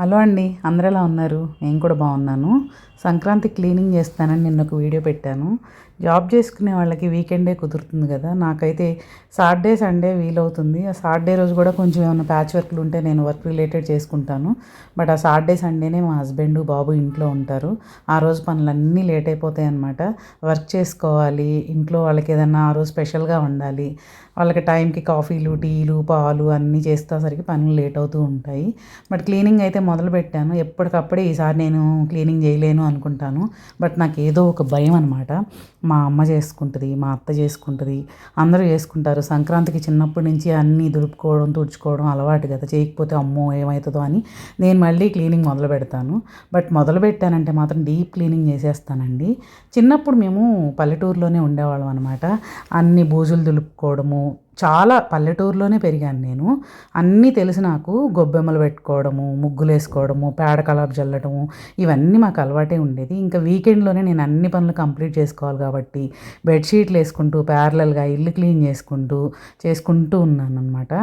Hello అండి అందరు ఎలా ఉన్నారు? నేను కూడా బాగున్నాను. సంక్రాంతి క్లీనింగ్ చేస్తానని నిన్న ఒక వీడియో పెట్టాను. జాబ్ చేసుకునే వాళ్ళకి వీకెండే కుదురుతుంది కదా. నాకైతే సాటర్డే సండే వీలవుతుంది. ఆ సాటర్డే రోజు కూడా కొంచెం ఏమైనా ప్యాచ్ వర్క్లు ఉంటే నేను వర్క్ రిలేటెడ్ చేసుకుంటాను. బట్ ఆ సాటర్డే సండేనే మా హస్బెండ్ బాబు ఇంట్లో ఉంటారు. ఆ రోజు పనులన్నీ లేట్ అయిపోతాయి అనమాట వర్క్ చేసుకోవాలి. ఇంట్లో వాళ్ళకి ఏదన్నా ఆ రోజు స్పెషల్గా ఉండాలి వాళ్ళకి టైంకి కాఫీలు టీలు పాలు అన్నీ చేసేసరికి పనులు లేట్ అవుతూ ఉంటాయి. బట్ క్లీనింగ్ అయితే మొదలు పెట్టాను. ఎప్పటికప్పుడే ఈసారి నేను క్లీనింగ్ చేయలేను అనుకుంటాను. బట్ నాకు ఏదో ఒక భయం అనమాట మా అమ్మ చేసుకుంటుంది మా అత్త చేసుకుంటుంది అందరూ చేసుకుంటారు. సంక్రాంతికి చిన్నప్పటి నుంచి అన్నీ దులుపుకోవడం తుడుచుకోవడం అలవాటు కదా. చేయకపోతే అమ్మో ఏమవుతుందో అని నేను మళ్ళీ క్లీనింగ్ మొదలు పెడతాను. బట్ మొదలు పెట్టానంటే మాత్రం డీప్ క్లీనింగ్ చేసేస్తానండి. చిన్నప్పుడు మేము పల్లెటూరులోనే ఉండేవాళ్ళం అనమాట అన్ని బూజులు దులుపుకోవడము చాలా పల్లెటూరులోనే పెరిగాను నేను. అన్నీ తెలిసి నాకు గొబ్బెమ్మలు పెట్టుకోవడము ముగ్గులు వేసుకోవడము పేడ కలాపు చల్లడము ఇవన్నీ మాకు అలవాటే ఉండేది. ఇంకా వీకెండ్లోనే నేను అన్ని పనులు కంప్లీట్ చేసుకోవాలి కాబట్టి బెడ్షీట్లు వేసుకుంటూ ప్యారలల్గా ఇల్లు క్లీన్ చేసుకుంటూ చేసుకుంటూ ఉన్నాను అనమాట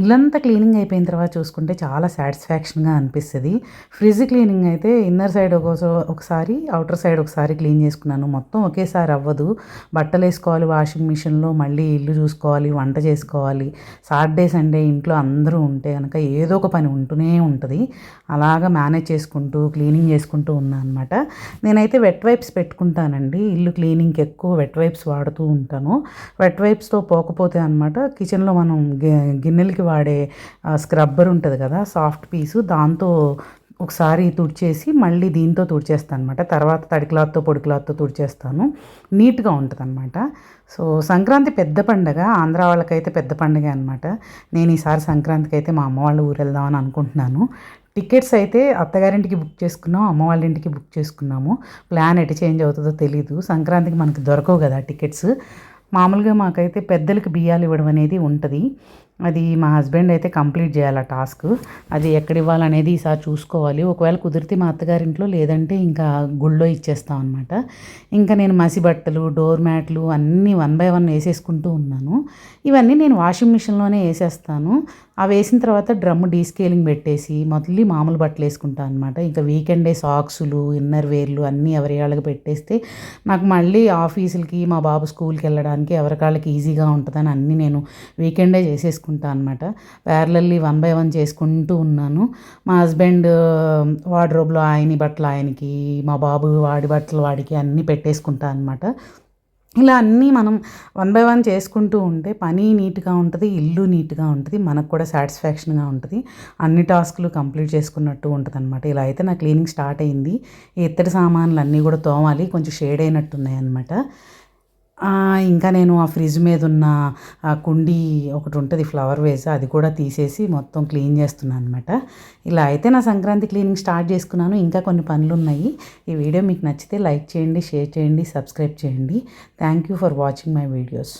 ఇల్లంతా క్లీనింగ్ అయిపోయిన తర్వాత చూసుకుంటే చాలా సాటిస్ఫాక్షన్గా అనిపిస్తుంది. ఫ్రిడ్జ్ క్లీనింగ్ అయితే ఇన్నర్ సైడ్ ఒక ఒకసారి అవుటర్ సైడ్ ఒకసారి క్లీన్ చేసుకున్నాను. మొత్తం ఒకేసారి అవ్వదు. బట్టలు వేసుకోవాలి వాషింగ్ మిషన్లో మళ్ళీ ఇల్లు చూసుకోవాలి వంట చేసుకోవాలి. సాటర్డే సండే ఇంట్లో అందరూ ఉంటే కనుక ఏదో ఒక పని ఉంటూనే ఉంటుంది. అలాగా మేనేజ్ చేసుకుంటూ క్లీనింగ్ చేసుకుంటూ ఉన్నాను అనమాట నేనైతే వెట్ వైప్స్ పెట్టుకుంటానండి. ఇల్లు క్లీనింగ్కి ఎక్కువ వెట్ వైప్స్ వాడుతూ ఉంటాను. వెట్ వైప్స్తో పోకపోతే అనమాట కిచెన్లో మనం గిన్నెలకి వాడే స్క్రబ్బర్ ఉంటుంది కదా సాఫ్ట్ పీసు దాంతో ఒకసారి తుడిచేసి మళ్ళీ దీంతో తుడిచేస్తాను అనమాట తర్వాత తడి క్లాత్తో పొడి క్లాత్తో తుడిచేస్తాను. నీట్గా ఉంటుంది అనమాట సో సంక్రాంతి పెద్ద పండగ ఆంధ్ర వాళ్ళకైతే పెద్ద పండగ అనమాట నేను ఈసారి సంక్రాంతికి అయితే మా అమ్మ వాళ్ళ ఊరు వెళ్దామని అనుకుంటున్నాను. టికెట్స్ అయితే అత్తగారింటికి బుక్ చేసుకున్నాం అమ్మ వాళ్ళ ఇంటికి బుక్ చేసుకున్నాము. ప్లాన్ ఎటు చేంజ్ అవుతుందో తెలీదు. సంక్రాంతికి మనకి దొరకవు కదా టికెట్స్. మామూలుగా మాకైతే పెద్దలకు బియ్యాలు ఇవ్వడం అనేది ఉంటుంది. అది మా హస్బెండ్ అయితే కంప్లీట్ చేయాలి ఆ టాస్క్. అది ఎక్కడ ఇవ్వాలనేది ఈసారి చూసుకోవాలి. ఒకవేళ కుదిరితే మా అత్తగారింట్లో లేదంటే ఇంకా గుళ్ళో ఇచ్చేస్తాం అనమాట ఇంకా నేను మసి బట్టలు డోర్ మ్యాట్లు అన్నీ వన్ బై వన్ వేసేసుకుంటూ ఉన్నాను. ఇవన్నీ నేను వాషింగ్ మిషన్లోనే వేసేస్తాను. అవి వేసిన తర్వాత డ్రమ్ డీస్కేలింగ్ పెట్టేసి మొదలు మామూలు బట్టలు వేసుకుంటాను అనమాట ఇంకా వీకెండే సాక్సులు ఇన్నర్ వేర్లు అన్నీ ఎవరి వాళ్ళకి పెట్టేస్తే నాకు మళ్ళీ ఆఫీసులకి మా బాబు స్కూల్కి వెళ్ళడానికి ఎవరికాళ్ళకి ఈజీగా ఉంటుందని అన్నీ నేను వీకెండే చేసేసుకుంటాను అనమాట ప్యారలల్లీ వన్ బై వన్ చేసుకుంటూ ఉన్నాను. మా హస్బెండ్ వార్డ్రోబ్లో ఆయన బట్టలు ఆయనకి మా బాబు వాడి బట్టలు వాడికి అన్నీ పెట్టేసుకుంటాను అనమాట ఇలా అన్నీ మనం వన్ బై వన్ చేసుకుంటూ ఉంటే పని నీట్గా ఉంటుంది ఇల్లు నీట్గా ఉంటుంది మనకు కూడా సాటిస్ఫాక్షన్గా ఉంటుంది. అన్ని టాస్క్లు కంప్లీట్ చేసుకున్నట్టు ఉంటుంది అనమాట ఇలా అయితే నా క్లీనింగ్ స్టార్ట్ అయింది. ఇత్తడి సామాన్లు అన్నీ కూడా తోమాలి కొంచెం షేడ్ అయినట్టు ఉన్నాయి అనమాట ఇంకా నేను ఆ ఫ్రిడ్జ్ మీద ఉన్న ఆ కుండీ ఒకటి ఉంటుంది ఫ్లవర్ వేస్ అది కూడా తీసేసి మొత్తం క్లీన్ చేస్తున్నాను అనమాట ఇలా అయితే నా సంక్రాంతి క్లీనింగ్ స్టార్ట్ చేసుకున్నాను. ఇంకా కొన్ని పనులు ఉన్నాయి ఈ వీడియో మీకు నచ్చితే లైక్ చేయండి షేర్ చేయండి సబ్స్క్రైబ్ చేయండి. Thank you for watching my videos